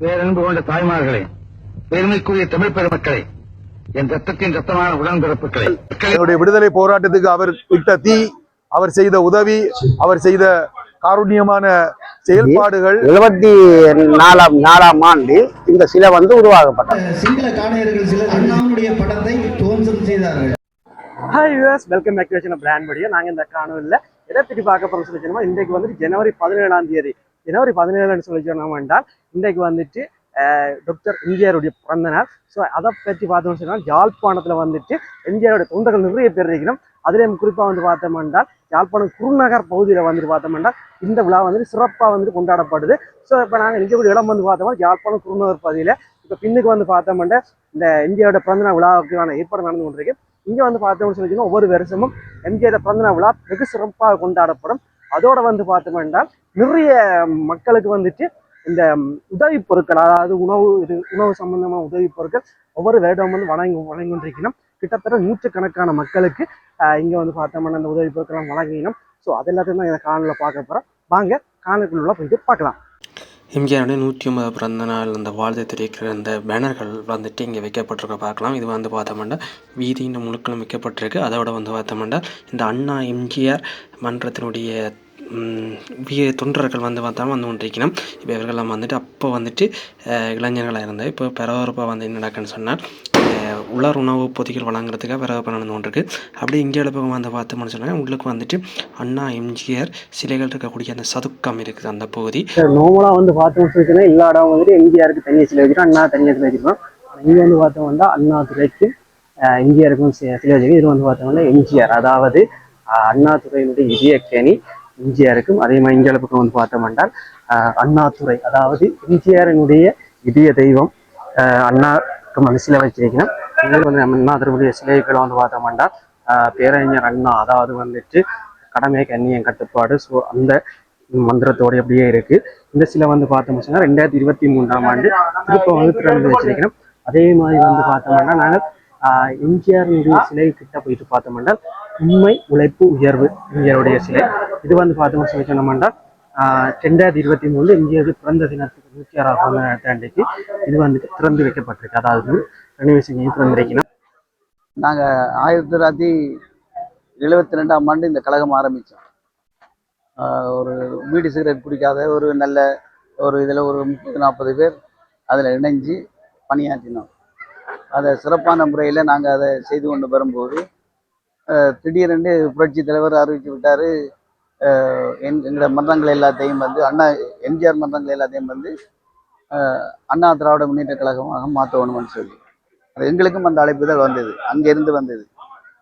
பேரன்பு கொண்ட தாய்மார்களே பெருமைக்குரிய தமிழ் பெருமக்களே என் ரத்தத்தின் ரத்தமான உடன்பிறப்புகளே என்னுடைய விடுதலை போராட்டத்துக்கு அவர் இட்ட தீ அவர் செய்த உதவி அவர் செய்த காருண்யமான செயல்பாடுகள். எழுபத்தி நாலாம் நாலாம் ஆண்டு இந்த சிலை வந்து உருவாக்கப்பட்டது. சிங்கள காணையர்கள் சிலர் அண்ணாவுடைய படத்தை துவம்சம் செய்தார்கள். Hi US welcome back to brand video நாங்கள் இந்த காணொலியில் எதை பற்றி பார்க்க போகிறோம் சொல்லி சொன்னோம்னா இன்றைக்கு வந்துட்டு ஜனவரி பதினேழாம் தேதி ஜனவரி பதினேழுன்னு சொல்லி சொன்னோம் என்றால் இன்றைக்கு வந்துட்டு டாக்டர் எம்ஜிஆருடைய பிறந்த ஸோ அதை பற்றி பார்த்தோம்னு சொன்னால் யாழ்ப்பாணத்தில் வந்துட்டு எம்ஜிஆருடைய தொண்டர்கள் நிறைய பேர் இருக்கணும் அதுலேயும் குறிப்பாக வந்து பார்த்தோம் என்றால் யாழ்ப்பாணம் குருநகர் பகுதியில் வந்துட்டு பார்த்தோம் என்றால் இந்த விழா வந்துட்டு சிறப்பாக வந்துட்டு கொண்டாடப்படுது. ஸோ இப்போ நாங்கள் நிற்கக்கூடிய இடம் வந்து பார்த்தோம்னா யாழ்ப்பாணம் குருநகர் பகுதியில் இப்போ பின்னுக்கு வந்து பார்த்தோம்னா இந்த எம்ஜிஆரோட பிறந்தநாள் விழாவுக்கான ஏற்பாடு நடந்து கொண்டிருக்கு. இங்கே வந்து பார்த்தோம்னு சொல்லி ஒவ்வொரு வருஷமும் எம்ஜிஆர் பிறந்தநாள் விழா வெகு சிறப்பாக கொண்டாடப்படும். அதோட வந்து பார்த்தோம் என்றால் நிறைய மக்களுக்கு வந்துட்டு இந்த உதவி பொருட்கள் அதாவது உணவு இது உணவு சம்பந்தமான உதவி பொருட்கள் ஒவ்வொரு வருடம் வந்து வழங்கி வழங்கி கிட்டத்தட்ட நூற்றுக்கணக்கான மக்களுக்கு இங்கே வந்து பார்த்தோம்னா அந்த உதவி பொருட்கள் வழங்கினோம். ஸோ அது எல்லாத்தையும் தான் இந்த காணலில் பார்க்க போகிறோம் வாங்க காணொலிக்குள்ள போயிட்டு பார்க்கலாம். எம்ஜிஆருடைய நூற்றி ஒன்பது பிறந்த நாள் அந்த வாழ்த்து தெரிவிக்கிற அந்த பேனர்கள் வந்துட்டு இங்கே வைக்கப்பட்டிருக்க பார்க்கலாம். இது வந்து பார்த்தோம்னா வீதியின் முழுக்களும் வைக்கப்பட்டிருக்கு. அதோட வந்து பார்த்தோம்னா இந்த அண்ணா எம்ஜிஆர் மன்றத்தினுடைய தொண்டர்கள் வந்து பார்த்தா வந்து கொண்டிருக்கணும். இப்போ இவர்கள்லாம் வந்துட்டு அப்போ வந்துட்டு அஹ், இளைஞர்களாக இருந்தது இப்போ பிறவரப்போ வந்து என்ன நடக்குன்னு சொன்னால் அஹ், உலர் உணவு பொதிகள் வழங்குறதுக்காக பிறவரப்போ நடந்து கொண்டிருக்கு. அப்படியே இந்தியாவில் பக்கம் வந்து பார்த்தோம்னு சொன்னால் உங்களுக்கு வந்துட்டு அண்ணா எம்ஜிஆர் சிலைகள் இருக்கக்கூடிய அந்த சதுக்கம் இருக்குது அந்த பகுதி. நார்மலாக வந்து பார்த்தோம்னு சொல்லிச்சுன்னா எல்லா இடம் வந்துட்டு எம்ஜிஆருக்கு தனியாக சிலை வச்சிருக்கோம் அண்ணா தனியாக சிலை வச்சிருக்கோம். இங்கே வந்து பார்த்தோம்னா அண்ணா துறைக்கு அஹ், எம்ஜிஆருக்கும் சிலை வச்சிருக்கோம். இது வந்து பார்த்தோம்னா எம்ஜிஆர் அதாவது அஹ், அண்ணா துறையினுடைய இதயக்கேணி எம்ஜிஆருக்கும் அதே மாதிரி இந்தியாவில் பக்கம் வந்து பார்த்தோம் அஹ், அண்ணாதுரை அதாவது எம்ஜிஆரினுடைய இதய தெய்வம் அண்ணாக்கு வந்து சிலை வச்சிருக்கணும் இங்கே வந்து நம்ம அண்ணாதுரையுடைய சிலைகளை வந்து பார்த்தோம் அஹ், பேரறிஞர் அண்ணா அதாவது வந்துட்டு கடமை கண்ணியம் கட்டுப்பாடு ஸோ அந்த மந்திரத்தோடு அப்படியே இருக்கு. இந்த சிலை வந்து பார்த்தோம் சொன்னா ரெண்டாயிரத்தி இருபத்தி மூன்றாம் ஆண்டு திருப்ப வந்து திறந்து வச்சிருக்கணும் அதே மாதிரி வந்து பார்த்தோம்னா நாங்கள் ஆஹ், எம்ஜிஆருடைய சிலை கிட்ட போயிட்டு பார்த்தோம்னா உண்மை உழைப்பு உயர்வு எம்ஜிஆருடைய சிலை. இது வந்து பார்த்தோம்னு சொல்லி சொன்னோம்னா ரெண்டாயிரத்தி இருபத்தி மூணு எம்ஜிஆர் பிறந்த தினத்துக்கு நூற்றி ஆறாவது பிறந்த இது வந்துட்டு திறந்து வைக்கப்பட்டிருக்கு. அதாவது ரெனிவேஷன் சிங்கையும் திறந்து வைக்கணும் நாங்கள் ஆயிரத்தி தொள்ளாயிரத்தி எழுபத்தி ரெண்டாம் ஆண்டு இந்த கழகம் ஆரம்பித்தோம் ஒரு வீடு சிகரெட் பிடிக்காத ஒரு நல்ல ஒரு இதில் ஒரு முப்பது நாற்பது பேர் அதில் இணைஞ்சு பணியாற்றினோம். அதை சிறப்பான முறையில் நாங்கள் அதை செய்து கொண்டு வரும்போது திடீரென்று புரட்சி தலைவர் அறிவித்து விட்டார். எங்களோட மன்றங்கள் எல்லாத்தையும் வந்து அண்ணா எம்ஜிஆர் மன்றங்கள் எல்லாத்தையும் வந்து அஹ், அண்ணா திராவிட முன்னேற்ற கழகமாக மாற்றணும்னு சொல்லி. அது எங்களுக்கும் அந்த அழைப்புதல் வந்தது. அங்கேருந்து வந்தது.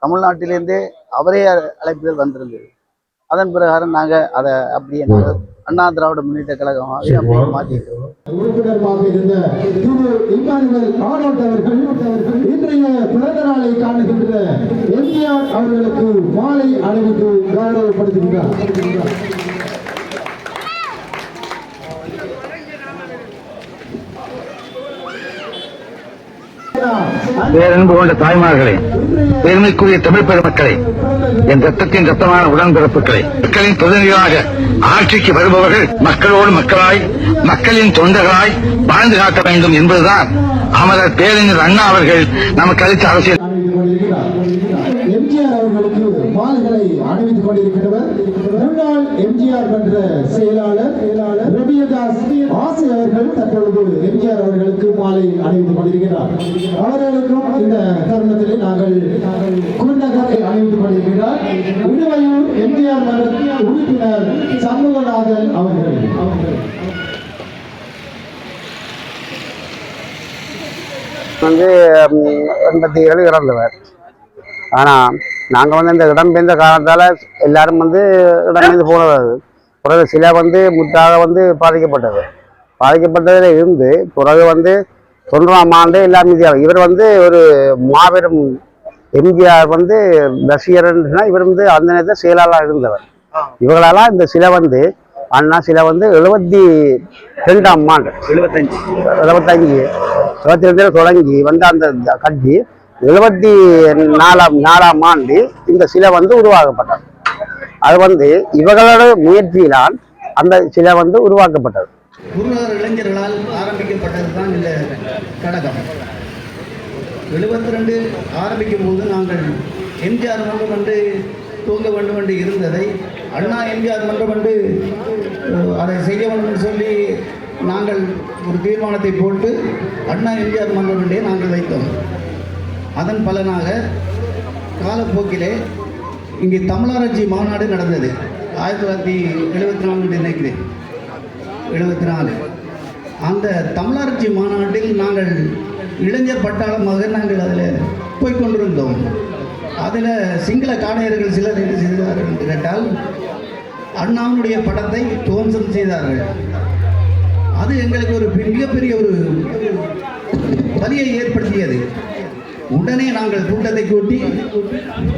தமிழ்நாட்டிலேருந்தே அவரே அழைப்புதல் வந்திருந்தது. அதன் பிரகாரம் நாங்கள் அதை அப்படியே நாங்கள் அண்ணா திராவிட முன்னேற்ற மாற்றிட்டோம் உறுப்பினருமாக இருந்த திரு இம்மானுவல் ஆனோட் அவர்கள் இன்றைய பிறந்த நாளை காணுகின்ற எம்ஜிஆர் அவர்களுக்கு மாலை அணிவித்து கௌரவப்படுத்துகின்றார். பேரன்பு கொண்ட தாய்மார்களே பெருமைக்குரிய தமிழ் பெருமக்களே என் ரத்தத்தின் ரத்தமான உடன்பிறப்புகளை மக்களின் பிரதிநிதிகளாக ஆட்சிக்கு வருபவர்கள் மக்களோடு மக்களாய் மக்களின் தொண்டர்களாய் வாழ்ந்து காட்ட வேண்டும் என்பதுதான் அமரர் பேரறிஞர் அண்ணா அவர்கள் நமக்கு அளித்த அரசியல். எம்ஜிஆர் அவர்களுக்கு மாலைகளை அணிவித்துக் கொண்டிருக்கிறவர் முன்னாள் எம்ஜிஆர் மன்ற செயலாளர் செயலாளர் ரவியதாஸ் ஆசை அவர்கள் தற்பொழுது எம்ஜிஆர் அவர்களுக்கு மாலை அணிவித்துக் கொண்டிருக்கிறார். அவர்களுக்கும் இந்த தருணத்திலே நாங்கள் குருநகரை அணிவித்துக் கொண்டிருக்கிறார். இடுவையூர் எம்ஜிஆர் மன்ற உறுப்பினர் சண்முகநாதன் அவர்கள். வந்து எண்பத்தி ஏழு இறந்தவர். ஆனால் நாங்கள் வந்து இந்த இடம்பெயர்ந்த காரணத்தால் எல்லாரும் வந்து இடம்பெயர்ந்து போனது பிறகு சிலை வந்து முற்றாக வந்து பாதிக்கப்பட்டது. பாதிக்கப்பட்டதில் இருந்து பிறகு வந்து தொண்ணூறாம் ஆண்டு எல்லாம் மீதியாக. இவர் வந்து ஒரு மாபெரும் எம்ஜிஆர் வந்து ரசிகர்னா இவர் வந்து அந்த நேரத்தில் செயலாளர் இருந்தவர். இவர்களெல்லாம் இந்த சிலை வந்து அண்ணா சிலை வந்து எழுபத்தி ரெண்டாம் ஆண்டு. எழுபத்தஞ்சு எழுபத்தஞ்சு எழுபத்தி ரெண்டுல தொடங்கி வந்த அந்த கட்சி எழுபத்தி நாலாம் நாலாம் ஆண்டு இந்த சிலை வந்து உருவாக்கப்பட்டது. அது வந்து இவர்களோட முயற்சியிலான் அந்த சிலை வந்து உருவாக்கப்பட்டது. குருநாதர் இளைஞர்களால் ஆரம்பிக்கப்பட்டது தான் இந்த கடகம் எழுபத்தி ரெண்டு ஆரம்பிக்கும் போது நாங்கள் எம்ஜிஆர் மன்றம் என்று தூங்க வேண்டும் என்று இருந்ததை அண்ணா எம்ஜிஆர் மன்றம் என்று அதை செய்ய வேண்டும் சொல்லி நாங்கள் ஒரு தீர்மானத்தை போட்டு அண்ணா எம்ஜிஆர் மன்றம் என்றே நாங்கள் வைத்தோம். அதன் பலனாக காலப்போக்கிலே இங்கே தமிழராட்சி மாநாடு நடந்தது. ஆயிரத்தி தொள்ளாயிரத்தி எழுபத்தி நாலு நினைக்கிறேன். எழுபத்தி நாலு. அந்த தமிழராட்சி மாநாட்டில் நாங்கள் இளைஞர் பட்டாளமாக நாங்கள் அதில் போய்கொண்டிருந்தோம் அதில் சிங்கள காடையர்கள் சிலர் என்ன செய்தார்கள் என்று கேட்டால் அண்ணாவுடைய படத்தை துவம்சம் செய்தார்கள். அது எங்களுக்கு ஒரு மிகப்பெரிய ஒரு வலியை ஏற்படுத்தியது. உடனே நாங்கள் கூட்டத்தை கூட்டி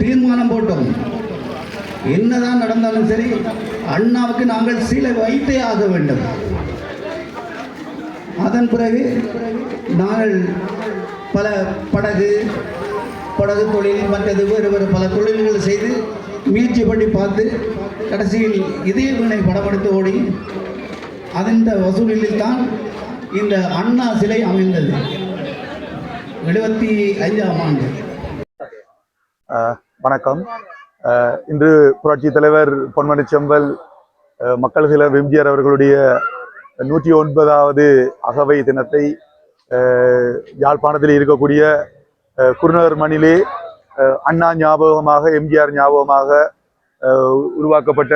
தீர்மானம் போட்டோம். என்னதான் நடந்தாலும் சரி அண்ணாவுக்கு நாங்கள் சீலை வைத்தே ஆக வேண்டும். அதன் பிறகு நாங்கள் பல படகு படகு தொழில் மற்றது வேறு வேறு பல தொழில்களை செய்து முயற்சி பண்ணி பார்த்து கடைசியில் இதய வினை படப்படுத்த ஓடி அதன் வசூலில் தான் இந்த அண்ணா சிலை அமைந்தது. எழுபத்தி ஐந்தாம் ஆண்டு. வணக்கம். இன்று புரட்சி தலைவர் பொன்மணி செம்பல் மக்கள் சில எம்ஜிஆர் அவர்களுடைய நூற்றி ஒன்பதாவது அகவை தினத்தை யாழ்ப்பாணத்தில் இருக்கக்கூடிய குருநகர் மணிலே அண்ணா ஞாபகமாக எம்ஜிஆர் ஞாபகமாக உருவாக்கப்பட்ட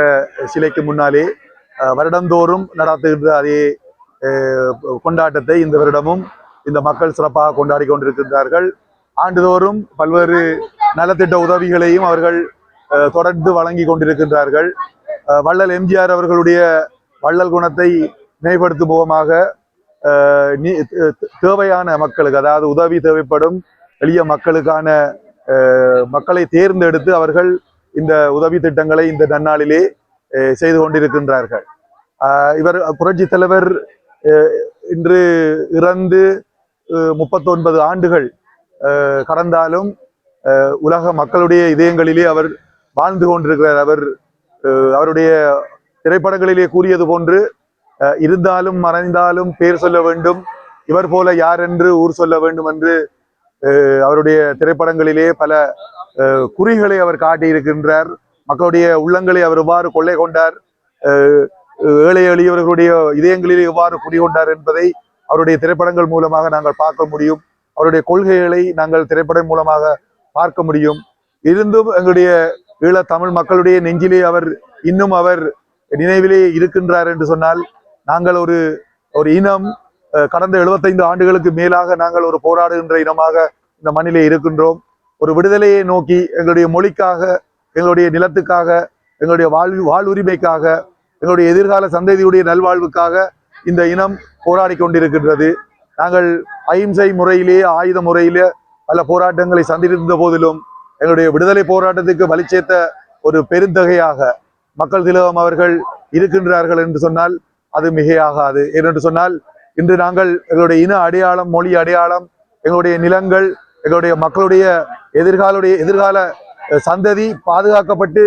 சிலைக்கு முன்னாலே வருடந்தோறும் நடாத்துகின்ற அதே கொண்டாட்டத்தை இந்த வருடமும் இந்த மக்கள் சிறப்பாக கொண்டாடி கொண்டிருக்கின்றார்கள். ஆண்டுதோறும் பல்வேறு நலத்திட்ட உதவிகளையும் அவர்கள் தொடர்ந்து வழங்கி கொண்டிருக்கின்றார்கள். வள்ளல் எம்ஜிஆர் அவர்களுடைய வள்ளல் குணத்தை நினைவுபடுத்தும் முகமாக நீ- தேவையான மக்களுக்கு அதாவது உதவி தேவைப்படும் எளிய மக்களுக்கான மக்களை தேர்ந்தெடுத்து அவர்கள் இந்த உதவி திட்டங்களை இந்த நன்னாளிலே செய்து கொண்டிருக்கின்றார்கள். இவர் புரட்சி தலைவர் இன்று இறந்து முப்பத்தொன்பது ஆண்டுகள் கடந்தாலும் உலக மக்களுடைய இதயங்களிலே அவர் வாழ்ந்து கொண்டிருக்கிறார். அவர் அஹ், அவருடைய திரைப்படங்களிலே கூறியது போன்று அஹ், இருந்தாலும் மறைந்தாலும் பேர் சொல்ல வேண்டும் இவர் போல யார் என்று ஊர் சொல்ல வேண்டும் என்று அவருடைய திரைப்படங்களிலே பல அஹ், குறிகளை அவர் காட்டியிருக்கின்றார். மக்களுடைய உள்ளங்களை அவர் இவ்வாறு கொள்ளை கொண்டார். அஹ், ஏழை எளியவர்களுடைய இதயங்களிலே இவ்வாறு குடிகொண்டார் என்பதை அவருடைய திரைப்படங்கள் மூலமாக நாங்கள் பார்க்க முடியும். அவருடைய கொள்கைகளை நாங்கள் திரைப்படம் மூலமாக பார்க்க முடியும். இருந்தும் எங்களுடைய ஈழ தமிழ் மக்களுடைய நெஞ்சிலே அவர் இன்னும் அவர் நினைவிலே இருக்கின்றார் என்று சொன்னால் நாங்கள் ஒரு ஒரு இனம் கடந்த 75 ஆண்டுகளுக்கு மேலாக நாங்கள் ஒரு போராடுகின்ற இனமாக இந்த மண்ணிலே இருக்கின்றோம். ஒரு விடுதலையை நோக்கி எங்களுடைய மொழிக்காக எங்களுடைய நிலத்துக்காக எங்களுடைய வாழ்வு வாழ்வுரிமைக்காக எங்களுடைய எதிர்கால சந்ததியுடைய நல்வாழ்வுக்காக இந்த இனம் போராடி கொண்டிருக்கின்றது நாங்கள் அஹிம்சை முறையிலே ஆயுத முறையிலே பல போராட்டங்களை சந்தித்திருந்த போதிலும் எங்களுடைய விடுதலை போராட்டத்துக்கு வலிச்சேர்த்த ஒரு பெருந்தகையாக மக்கள் திலகம் அவர்கள் இருக்கின்றார்கள் என்று சொன்னால் அது மிகையாகாது. ஏனென்று சொன்னால் இன்று நாங்கள் எங்களுடைய இன அடையாளம் மொழி அடையாளம் எங்களுடைய நிலங்கள் எங்களுடைய மக்களுடைய எதிர்காலுடைய எதிர்கால சந்ததி பாதுகாக்கப்பட்டு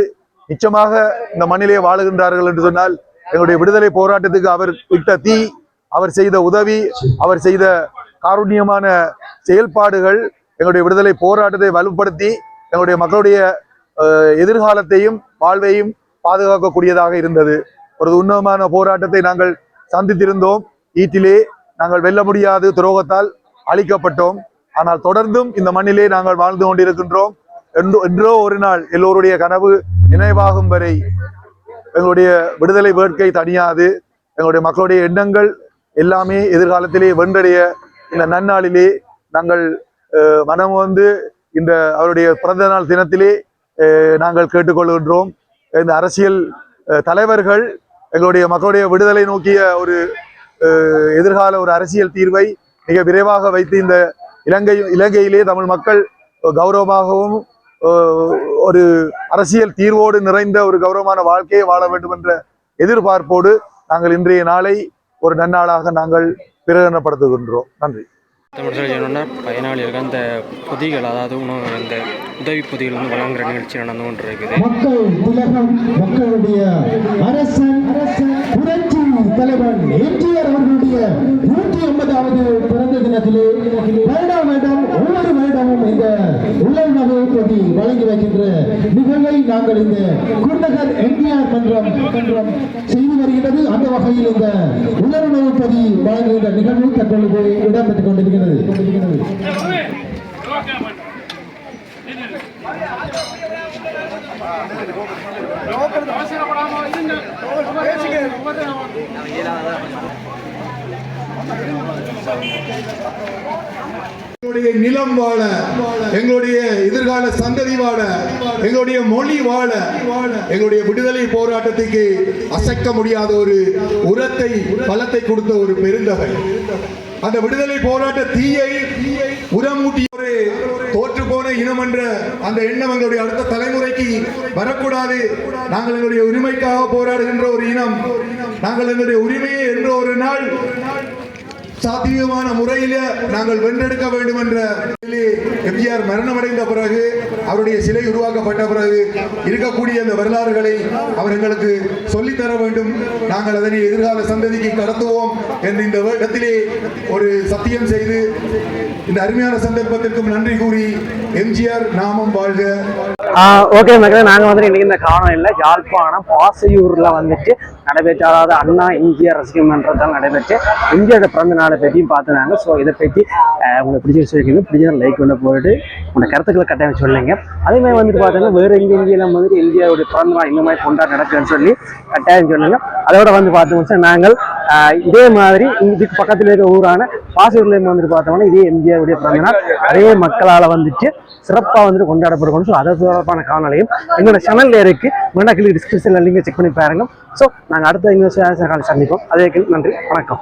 நிச்சயமாக இந்த மண்ணிலே வாழுகின்றார்கள் என்று சொன்னால் எங்களுடைய விடுதலை போராட்டத்துக்கு அவர் விட்ட தீ அவர் செய்த உதவி அவர் செய்த காருண்யமான செயல்பாடுகள் எங்களுடைய விடுதலை போராட்டத்தை வலுப்படுத்தி எங்களுடைய மக்களுடைய எதிர்காலத்தையும் வாழ்வையும் பாதுகாக்கக்கூடியதாக இருந்தது. ஒரு உன்னதமான போராட்டத்தை நாங்கள் சந்தித்திருந்தோம். ஈட்டிலே நாங்கள் வெல்ல முடியாது துரோகத்தால் அழிக்கப்பட்டோம். ஆனால் தொடர்ந்தும் இந்த மண்ணிலே நாங்கள் வாழ்ந்து கொண்டிருக்கின்றோம். என்றோ என்றோ ஒரு நாள் எல்லோருடைய கனவு நினைவாகும் வரை எங்களுடைய விடுதலை வேட்கை தனியாது எங்களுடைய மக்களுடைய எண்ணங்கள் எல்லாமே எதிர்காலத்திலே வென்றடைய இந்த நன்னாளிலே நாங்கள் மனம் வந்து இந்த அவருடைய பிறந்த நாள் தினத்திலே நாங்கள் கேட்டுக்கொள்கின்றோம். இந்த அரசியல் தலைவர்கள் எங்களுடைய மக்களுடைய விடுதலை நோக்கிய ஒரு எதிர்கால ஒரு அரசியல் தீர்வை மிக விரைவாக வைத்து இந்த இலங்கை இலங்கையிலே தமிழ் மக்கள் கௌரவமாகவும் ஒரு அரசியல் தீர்வோடு நிறைந்த ஒரு கௌரவமான வாழ்க்கையை வாழ வேண்டும் என்ற எதிர்பார்ப்போடு நாங்கள் இன்றைய நாளை ஒரு நன்னாளாக நாங்கள் பிரகடனப்படுத்துகின்றோம். நன்றி. தமிழ் சொல்லணும்னா பயனாளிகளுக்கு அந்த பொதிகள் அதாவது உணவு இந்த உதவி பொதிகள் வந்து வழங்குற நிகழ்ச்சி நடந்து கொண்டு இருக்குது மக்கள் மக்களுடைய அரசன் புரட்சி தலைவன் எம்ஜிஆர் அவர்களுடைய நூற்றி ஐம்பதாவது பிறந்த தினத்திலே வருடா வருடம் ஒவ்வொரு வருடமும் இந்த உலர்ணவு பொதி வழங்கி வைக்கின்ற நிகழ்வை நாங்கள் இந்த குருநகர் எம்ஜிஆர் மன்றம் மன்றம் செய்து வருகிறது. அந்த வகையில் இந்த உலர்ணவு பதி வழங்குகின்ற நிகழ்வு தற்பொழுது இடம்பெற்றுக் கொண்டிருக்கிறது. எங்களுடைய நிலம் வாழ எங்களுடைய எதிர்கால சந்ததி வாழ எங்களுடைய மொழி வாழ எங்களுடைய விடுதலை போராட்டத்துக்கு அசைக்க முடியாத ஒரு உரத்தை பலத்தை கொடுத்த ஒரு பெருந்தகை. அந்த விடுதலை போராட்ட தீயை உரமூட்டி ஒரு போன இனம் என்ற அந்த எண்ணம் எங்களுடைய அடுத்த தலைமுறைக்கு வரக்கூடாது. நாங்கள் எங்களுடைய உரிமைக்காக போராடுகின்ற ஒரு இனம். நாங்கள் எங்களுடைய உரிமையை என்ற ஒரு நாள் சாத்தியமான முறையில நாங்கள் வென்றெடுக்க வேண்டும் என்ற எம்ஜிஆர் மரணமடைந்த பிறகு அவருடைய சிலை உருவாக்கப்பட்ட பிறகு இருக்கக்கூடிய அந்த வரலாறுகளை அவர் எங்களுக்கு சொல்லித்தர வேண்டும். நாங்கள் அதனை எதிர்கால சந்ததிக்கு கடத்துவோம் என்று இந்த இடத்திலே ஒரு சத்தியம் செய்து இந்த அருமையான சந்தர்ப்பத்திற்கும் நன்றி கூறி எம்ஜிஆர் நாமம் வாழ்க. ஓகே மக்களே நாங்கள் வந்து இன்னைக்கு இந்த இல்லை. யாழ்ப்பாணம் பாசையூரில் வந்துட்டு நடைபெற்ற அதாவது அண்ணா எம்ஜிஆர் ரசிகம் மன்றத்தால் நடைபெற்று எம்ஜிஆர் பிறந்த நாளை பற்றியும் பார்த்துனாங்க ஸோ இதை பற்றி அஹ், உங்களுக்கு பிடிச்ச சொல்லிக்கோங்க பிடிச்ச லைக் பண்ண போயிட்டு உங்களோட கருத்துக்களை கட்டாயம் சொல்லுங்க. அதே மாதிரி வந்துட்டு பார்த்தீங்கன்னா வேறு எங்கே எங்கேயும் வந்துட்டு இந்தியாவுடைய பிறந்த நாள் இந்த மாதிரி கொண்டாட நடக்குதுன்னு சொல்லி கட்டாயம் சொல்லுங்க. அதோட வந்து பார்த்தோம்னா நாங்கள் அஹ், இதே மாதிரி இதுக்கு பக்கத்தில் இருக்க ஊரான பாசூர்லேயும் வந்துட்டு பார்த்தோம்னா இதே எம்ஜிஆருடைய பிறந்த நாள். அதே மக்களால் வந்துட்டு சிறப்பாக வந்துட்டு கொண்டாடப்படுறோம் ஸோ அதை தொடர்பான காணொலியும் எங்களோட சேனலில் இருக்கு. வேணா டிஸ்கிரிப்ஷன்ல லிங்க் செக் பண்ணி பாருங்க. ஸோ நாங்கள் அடுத்த இன்னொரு சந்திப்போம். அதே நன்றி வணக்கம்.